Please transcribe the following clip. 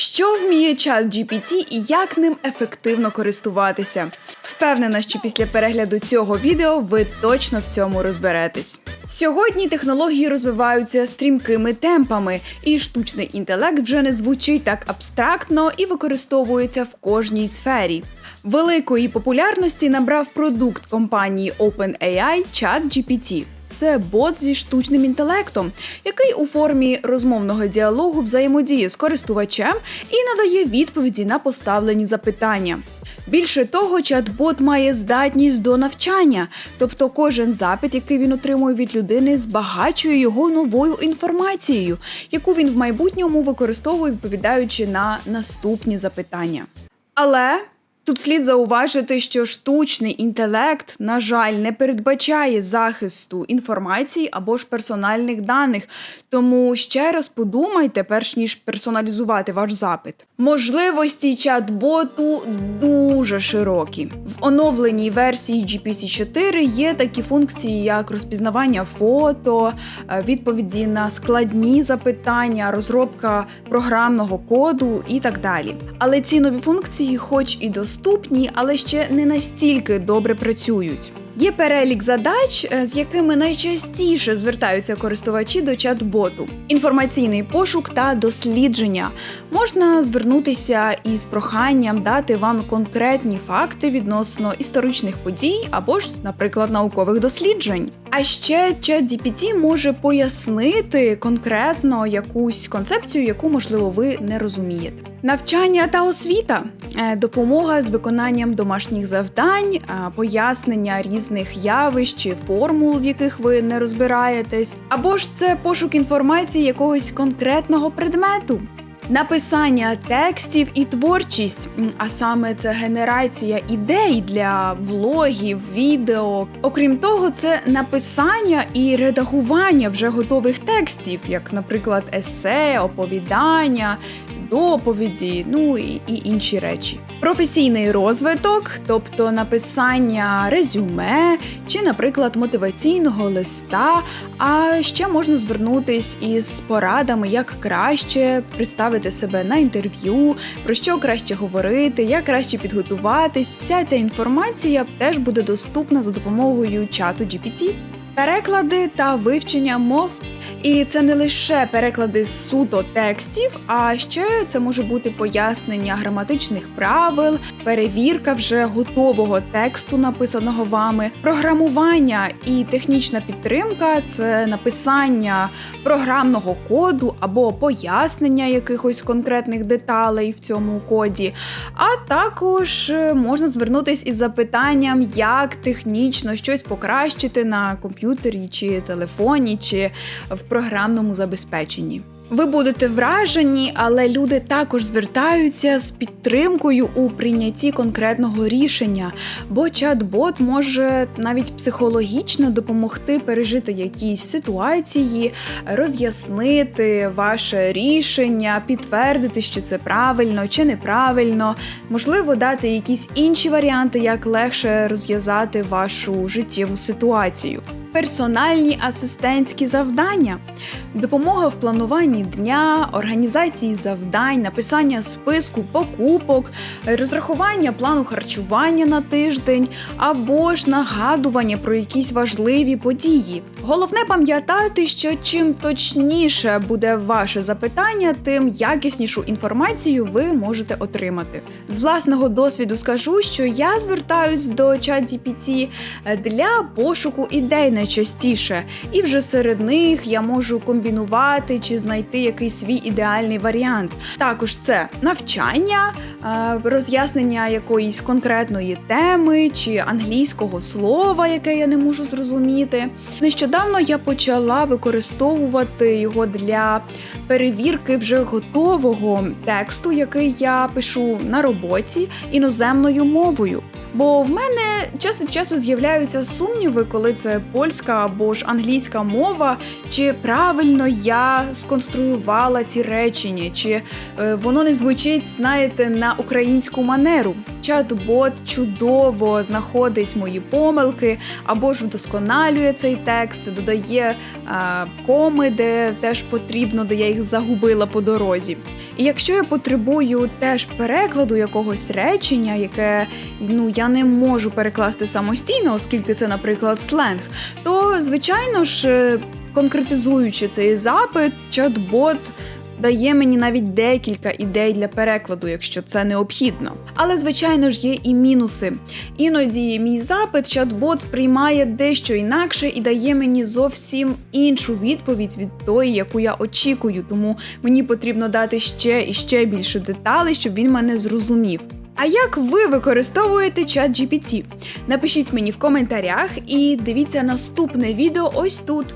Що вміє чат GPT і як ним ефективно користуватися? Впевнена, що після перегляду цього відео ви точно в цьому розберетесь. Сьогодні технології розвиваються стрімкими темпами, і штучний інтелект вже не звучить так абстрактно і використовується в кожній сфері. Великої популярності набрав продукт компанії OpenAI ChatGPT. Це бот зі штучним інтелектом, який у формі розмовного діалогу взаємодіє з користувачем і надає відповіді на поставлені запитання. Більше того, чат-бот має здатність до навчання, тобто кожен запит, який він отримує від людини, збагачує його новою інформацією, яку він в майбутньому використовує, відповідаючи на наступні запитання. Але Тут слід зауважити, що штучний інтелект, на жаль, не передбачає захисту інформації або ж персональних даних. Тому ще раз подумайте, перш ніж персоналізувати ваш запит. Можливості чат-боту дуже широкі. В оновленій версії GPT-4 є такі функції, як розпізнавання фото, е, відповіді на складні запитання, розробка програмного коду і так далі. Але ці нові функції, хоч і доступні, але ще не настільки добре працюють. Є перелік задач, е, з якими найчастіше звертаються користувачі до чат-боту: інформаційний пошук та дослідження. Можна звернутися із проханням дати вам конкретні факти відносно історичних подій або ж, наприклад, наукових досліджень. А ще ChatGPT може пояснити конкретно якусь концепцію, яку можливо ви не розумієте. Навчання та освіта, Е, допомога з виконанням домашніх завдань, е, пояснення різних явищ чи формул, в яких ви не розбираєтесь, або ж це пошук інформації якогось конкретного предмету. Написання текстів і творчість, а саме це генерація ідей для влогів, відео. Окрім того, це написання і редагування вже готових текстів, як, наприклад, есе, оповідання, доповіді, ну і, і інші речі. Професійний розвиток, тобто написання резюме чи, наприклад, мотиваційного листа. А ще можна звернутись із порадами, як краще представити себе на інтерв'ю, про що краще говорити, як краще підготуватись. Вся ця інформація теж буде доступна за допомогою чату GPT. Переклади та вивчення мов і це не лише переклади з суто текстів, а ще це може бути пояснення граматичних правил, перевірка вже готового тексту, написаного вами, програмування і технічна підтримка це написання програмного коду або пояснення якихось конкретних деталей в цьому коді. А також е, можна звернутися із запитанням, як технічно щось покращити на комп'ютері чи телефоні, чи в програмному забезпеченні. Ви будете вражені, але люди також звертаються з підтримкою у прийнятті конкретного рішення, бо чат-бот може навіть психологічно допомогти пережити якісь ситуації, роз'яснити ваше рішення, підтвердити, що це правильно чи неправильно, можливо, дати якісь інші варіанти, як легше розв'язати вашу життєву ситуацію персональні асистентські завдання, допомога в плануванні дня, організації завдань, написання списку покупок, розрахування плану харчування на тиждень або ж нагадування про якісь важливі події. Головне пам'ятати, що чим точніше буде ваше запитання, тим якіснішу інформацію ви можете отримати. З власного досвіду скажу, що я звертаюсь до ChatGPT для пошуку ідей найчастіше, і вже серед них я можу комбінувати чи знайти якийсь свій ідеальний варіант. Також це навчання, е, роз'яснення якоїсь конкретної теми чи англійського слова, яке я не можу зрозуміти. Нещодавно я почала використовувати його для перевірки вже готового тексту, який я пишу на роботі іноземною мовою. Бо в мене час від часу з'являються сумніви, коли це польська або ж англійська мова, чи правильно я сконструювала ці речення, чи е, воно не звучить, знаєте, на українську манеру. Чат-бот чудово знаходить мої помилки або ж вдосконалює цей текст, додає е, коми, де теж потрібно, де я їх загубила по дорозі. І якщо я потребую теж перекладу якогось речення, яке ну я не можу перекласти самостійно, оскільки це, наприклад, сленг, то звичайно ж, е, конкретизуючи цей запит, чат-бот дає мені навіть декілька ідей для перекладу, якщо це необхідно. Але звичайно ж є і мінуси. Іноді мій запит чат-бот сприймає дещо інакше і дає мені зовсім іншу відповідь від тої, яку я очікую. Тому мені потрібно дати ще і ще більше деталей, щоб він мене зрозумів. А як ви використовуєте чат GPT? Напишіть мені в коментарях і дивіться наступне відео ось тут.